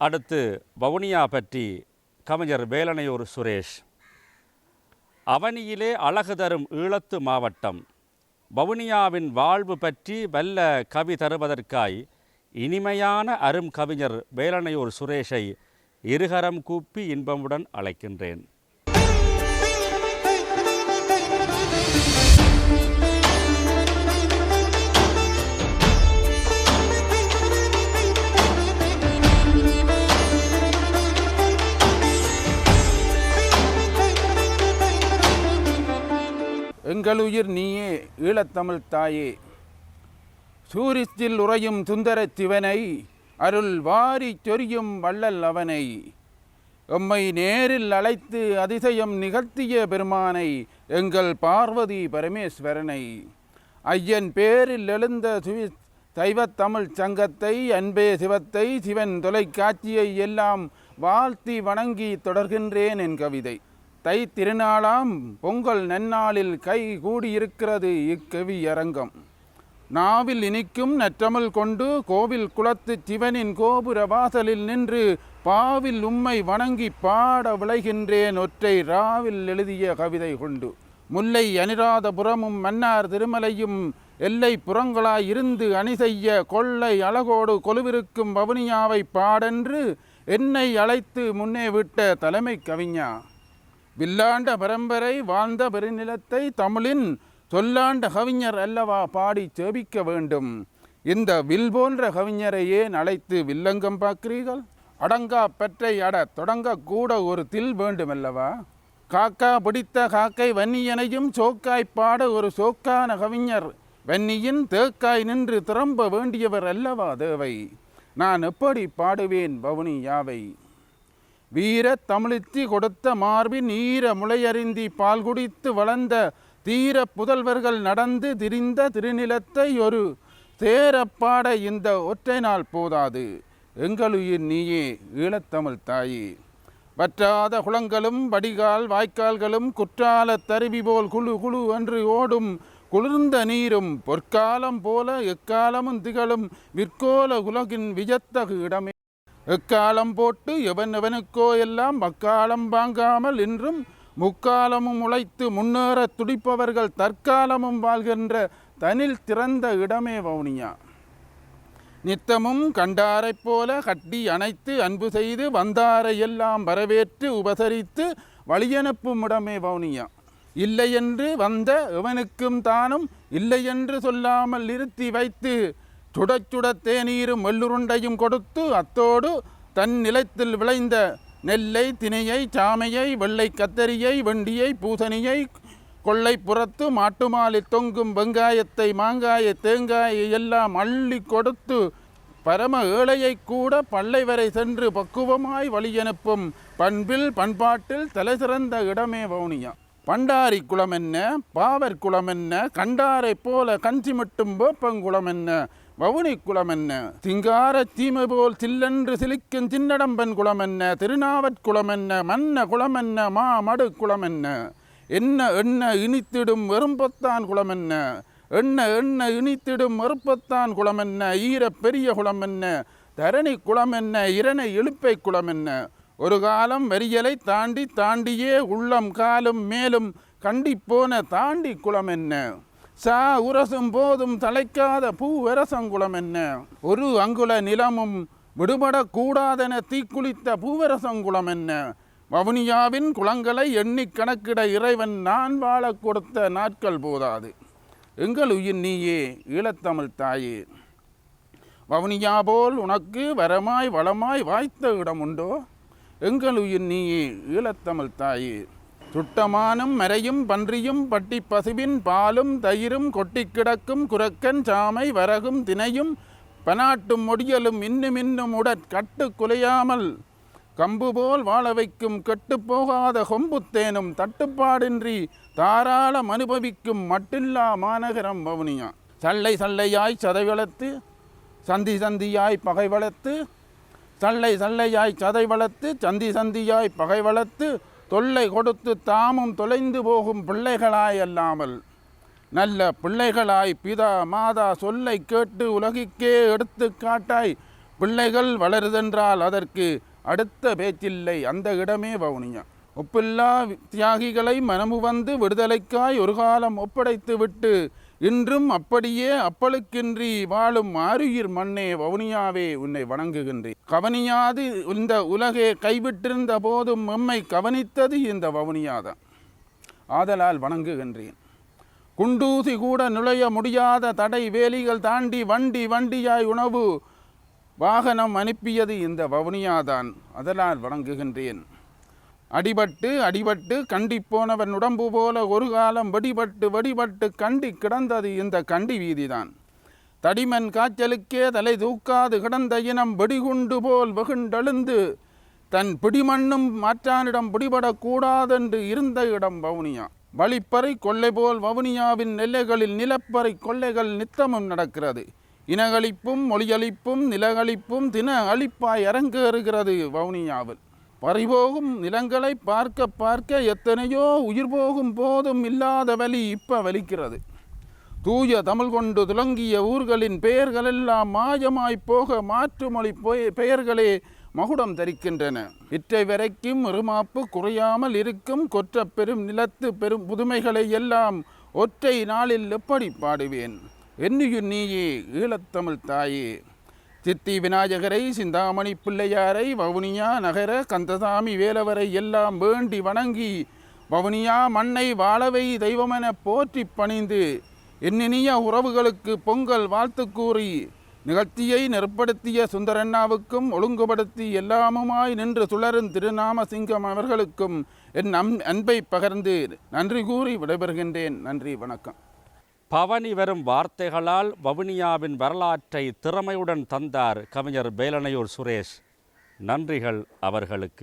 அடுத்து வவுனியா பற்றி கவிஞர் வேலனையூர் சுரேஷ். அவனியிலே அழகு தரும் ஈழத்து மாவட்டம். வவுனியாவின் வாழ்வு பற்றி வல்ல கவி தருவதற்காய் இனிமையான அரும் கவிஞர் வேலனையூர் சுரேஷை இருகரம் கூப்பி இன்பமுடன் அழைக்கின்றேன். எங்களுயிர் நீயே ஈழத்தமிழ் தாயே. சூரிஸ்தில் உறையும் சுந்தரச் சிவனை அருள் வாரி சொரியும் வள்ளல் அவனை. எம்மை நேரில் அழைத்து அதிசயம் நிகழ்த்திய பெருமானை எங்கள் பார்வதி பரமேஸ்வரனை. ஐயன் பேரில் எழுந்த சுவி சைவத் சங்கத்தை அன்பே சிவத்தை சிவன் தொலைக்காட்சியை எல்லாம் வாழ்த்தி வணங்கி தொடர்கின்றேன் என் கவிதை. தை திருநாளாம் பொங்கல் நன்னாளில் கை கூடியிருக்கிறது இக்கவி அரங்கம். நாவில் இனிக்கும் நற்றமிழ் கொண்டு கோவில் குளத்து சிவனின் கோபுர வாசலில் நின்று பாவில் உம்மை வணங்கி பாட விளைகின்றேன் ஒற்றை ராவில் எழுதிய கவிதை கொண்டு. முல்லை அனிராதபுரமும் மன்னார் திருமலையும் எல்லை புறங்களாய் இருந்து அணி செய்ய கொள்ளை அழகோடு கொலுவிருக்கும் வவுனியாவை பாடென்று என்னை அழைத்து முன்னே விட்ட தலைமை கவிஞா. வில்லாண்ட பரம்பரை வாழ்ந்த பெருநிலத்தை தமிழின் சொல்லாண்ட கவிஞர் அல்லவா பாடி சேபிக்க வேண்டும். இந்த வில் போன்ற கவிஞரை ஏன் அழைத்து வில்லங்கம் பார்க்கிறீர்கள்? அடங்கா பெற்றை அட தொடங்க கூட ஒரு தில் வேண்டுமல்லவா? காக்கா பிடித்த காக்கை வன்னியனையும் சோக்காய் பாட ஒரு சோக்கான கவிஞர் வன்னியின் தேக்காய் நின்று திறம்ப வேண்டியவர் அல்லவா தேவை? நான் எப்படி பாடுவேன் பவுனி யாவை? வீர தமிழித்தி கொடுத்த மார்பின் ஈர முளையறிந்தி பால் குடித்து வளர்ந்த தீர புதல்வர்கள் நடந்து திரிந்த திருநிலத்தை ஒரு தேரப்பாட இந்த ஒற்றை நாள் போதாது. எங்களுயிர் நீயே ஈழத்தமிழ் தாயே. வற்றாத குளங்களும் வடிகால் வாய்க்கால்களும் குற்றால தருவி போல் குழு குழு என்று ஓடும் குளிர்ந்த நீரும் பொற்காலம் போல எக்காலமும் திகழும் விற்கோல உலகின் வியத்தகு இடமே. எக்காலம் போட்டு எவன் எவனுக்கோ எல்லாம் மக்காலம் வாங்காமல் இன்றும் முக்காலமும் உழைத்து முன்னேற துடிப்பவர்கள் தற்காலமும் வாழ்கின்ற தனில் திறந்த இடமே வவுனியா. நித்தமும் கண்டாரைப் போல கட்டி அணைத்து அன்பு செய்து வந்தாரை எல்லாம் வரவேற்று உபசரித்து வழியனுப்பும் இடமே வவுனியா. இல்லையென்று வந்த எவனுக்கும் தானும் இல்லையென்று சொல்லாமல் நிறுத்தி வைத்து சுடச் சுட தேநீரும் மெல்லுருண்டையும் கொடுத்து அத்தோடு தன் நிலத்தில் விளைந்த நெல்லை தினையை சாமையை வெள்ளை கத்தரியை வெண்டியை பூசணியை கொள்ளை புறத்து மாட்டுமாலில் தொங்கும் வெங்காயத்தை மாங்காய தேங்காயை எல்லாம் அள்ளி கொடுத்து பரம ஏழையை கூட பள்ளை வரை சென்று பக்குவமாய் வழியனுப்பும் பண்பில் பண்பாட்டில் தலைசிறந்த இடமே வவுனியா. பண்டாரி குளம் என்ன பாவர் குளம் என்ன கண்டாரைப் போல கஞ்சி மட்டும் வேப்பங்குளம் என்ன வவுனி குளம் என்ன திங்கார தீமை போல் சில்லென்று சிலிக்கும் சின்னடம்பன் குளமென்ன? திருநாவற்குளமென்ன என்ன மன்ன குளமென்ன? மா மடு குளம் என்ன என்ன எண்ண இனித்திடும் வெறும்பத்தான் குளமென்ன? என்ன எண்ண எண்ண இனித்திடும் மறுப்பத்தான் குளம் என்ன ஈர பெரிய குளம் என்ன தரணி குளமென்ன? இரணை இழுப்பை குளம் என்ன ஒரு காலம் வரியலை தாண்டி தாண்டியே உள்ளம் காலும் மேலும் கண்டிப்போன தாண்டி குளம் என்ன சா உரசும் போதும் தலைக்காத பூவரசங்குளம் என்ன? ஒரு அங்குல நிலமும் விடுபடக்கூடாதென தீக்குளித்த பூவரசங்குளம் என்ன? வவுனியாவின் குளங்களை எண்ணி கணக்கிட இறைவன் நான் வாழ கொடுத்த நாட்கள் போதாது. எங்கள் உயிர் நீயே ஈழத்தமிழ் தாயே. வவுனியா போல் உனக்கு வரமாய் வளமாய் வாய்த்த இடம் உண்டோ? எங்கள் உயிர் நீயே ஈழத்தமிழ் தாயே. சுட்டமானும் மெரையும் பன்றியும் பட்டி பசுவின் பாலும் தயிரும் கொட்டி கிடக்கும் குரக்கன் சாமை வரகும் தினையும் பனாட்டும் முடியலும் இன்னும் இன்னும் உடற் கட்டு குலையாமல் கம்பு போல் வாழ வைக்கும் கெட்டுப்போகாத கொம்புத்தேனும் தட்டுப்பாடின்றி தாராளம் அனுபவிக்கும் மட்டில்லா மாநகரம் வவுனியா. சல்லை சல்லையாய் சதை வளர்த்து சந்தி சந்தியாய் பகை வளர்த்து சல்லை சல்லையாய் சதை வளர்த்து சந்தி சந்தியாய் பகை வளர்த்து தொல்லை கொடுத்து தாமும் தொலைந்து போகும் பிள்ளைகளாய் அல்லாமல் நல்ல பிள்ளைகளாய் பிதா மாதா சொல்லை கேட்டு உலகிற்கே எடுத்து காட்டாய் பிள்ளைகள் வளருதென்றால் அதற்கு அடுத்த பேச்சில்லை அந்த இடமே வவுனியா. ஒப்பில்லா தியாகிகளை மனமு வந்து விடுதலைக்காய் ஒரு காலம் ஒப்படைத்து விட்டு இன்றும் அப்படியே அப்பளுக்கின்றி வாழும் ஆருயிர் மண்ணே வவுனியாவே உன்னை வணங்குகின்றேன். கவனியாது இந்த உலகே கைவிட்டிருந்த போதும் எம்மை கவனித்தது இந்த வவுனியாதான் ஆதலால் வணங்குகின்றேன். குண்டூசி கூட நுழைய முடியாத தடை வேலிகள் தாண்டி வண்டி வண்டியாய் உணவு வாகனம் அனுப்பியது இந்த வவுனியாதான். அதனால் வணங்குகின்றேன். அடிபட்டு அடிபட்டு கண்டி போனவன் உடம்பு போல ஒரு காலம் வெடிபட்டு வெடிபட்டு கண்டி கிடந்தது இந்த கண்டி வீதிதான். தடிமன் காய்ச்சலுக்கே தலை தூக்காது கிடந்த இனம் வெடிகுண்டு போல் வெகுண்டெழுந்து தன் பிடிமண்ணும் மாற்றானிடம் பிடிபடக்கூடாதென்று இருந்த இடம் வவுனியா. வழிப்பறை கொள்ளை போல் வவுனியாவின் நெல்லைகளில் நிலப்பறை கொள்ளைகள் நித்தமும் நடக்கிறது. இனகளிப்பும் மொழியளிப்பும் நிலகளிப்பும் தின அழிப்பாய் அரங்கேறுகிறது வவுனியாவில். பறிபோகும் நிலங்களை பார்க்க பார்க்க எத்தனையோ உயிர் போகும் போதும் இல்லாத வலி இப்போ வலிக்கிறது. தூய தமிழ் கொண்டு துலங்கிய ஊர்களின் பெயர்களெல்லாம் மாயமாய்ப் போக மாற்று மொழி பெயர்களே மகுடம் தரிக்கின்றன. இற்றை வரைக்கும் இருமாப்பு குறையாமல் இருக்கும் கொற்ற பெரும் நிலத்து பெரும் புதுமைகளை எல்லாம் ஒற்றை நாளில் எப்படி பாடுவேன்? என்னையு நீயே ஈழத்தமிழ் தாயே. சித்தி விநாயகரை சிந்தாமணி பிள்ளையாரை வவுனியா நகர கந்தசாமி வேலவரை எல்லாம் வேண்டி வணங்கி வவுனியா மண்ணை வாழவை தெய்வமென போற்றி பணிந்து எண்ணினிய உறவுகளுக்கு பொங்கல் வாழ்த்து கூறி நிகழ்ச்சியை நெருப்படுத்திய சுந்தரண்ணாவுக்கும் ஒழுங்குபடுத்தி எல்லாமுமாய் நின்று சுழரும் திருநாம சிங்கம் அவர்களுக்கும் என் அன்பை பகர்ந்து நன்றி கூறி விடைபெறுகின்றேன். நன்றி வணக்கம். பவனி வரும் வார்த்தைகளால் வவுனியாவின் வரலாற்றை திறமையுடன் தந்தார் கவிஞர் பேலனையூர் சுரேஷ். நன்றிகள் அவர்களுக்கு.